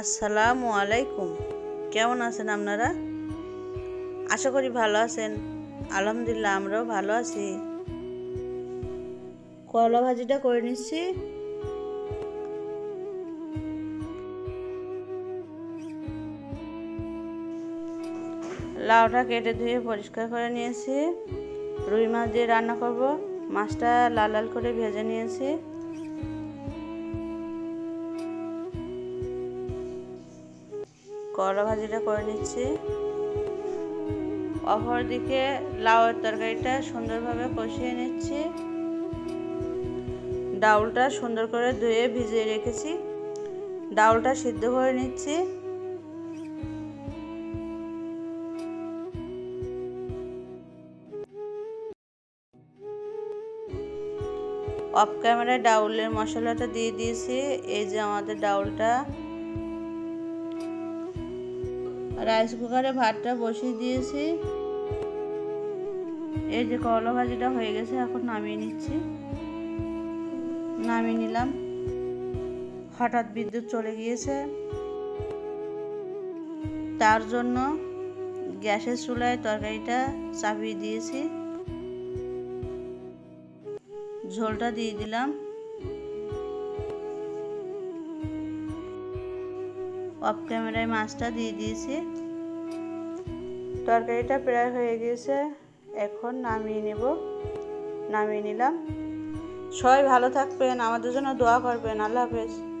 আসসালামু আলাইকুম। কেমন আছেন আপনারা? আশা করি ভালো আছেন। আলহামদুলিল্লাহ, আমরাও ভালো আছি। করলা ভাজিটা করে নিচ্ছি। লাউটা কেটে ধুয়ে পরিষ্কার করে নিয়েছি। রুই মাছ দিয়ে রান্না করব। মাছটা লাল লাল করে ভেজে নিয়েছি। করলা ভাজিটা করে নিচ্ছি। অপর দিকে লাউয়ের তরকারিটা সুন্দরভাবে কষিয়ে নিচ্ছি। ডাউলটা সুন্দর করে ধুয়ে ভিজিয়ে রেখেছি। ডাউলটা সিদ্ধ করে নিচ্ছি। অফ ক্যামেরায় ডাউলের মশলাটা দিয়ে দিয়েছি। এই যে আমাদের ডাউলটা রাইস কুকারে ভাতটা বসিয়ে দিয়েছি। এই যে করলা ভাজিটা হয়ে গেছে, এখন নামিয়ে নিচ্ছি। নামিয়ে নিলাম। হঠাৎ বিদ্যুৎ চলে গিয়েছে। তার জন্য গ্যাসের চুলায় তরকারিটা চাপিয়ে দিয়েছি। ঝোলটা দিয়ে দিলাম। অফ ক্যামেরায় মাছটা দিয়ে দিয়েছি। তরকারিটা প্রায় হয়ে গিয়েছে এখন নামিয়ে নেব। নামিয়ে নিলাম। সবাই ভালো থাকবেন, আমাদের জন্য দোয়া করবেন। আল্লাহ হাফেজ।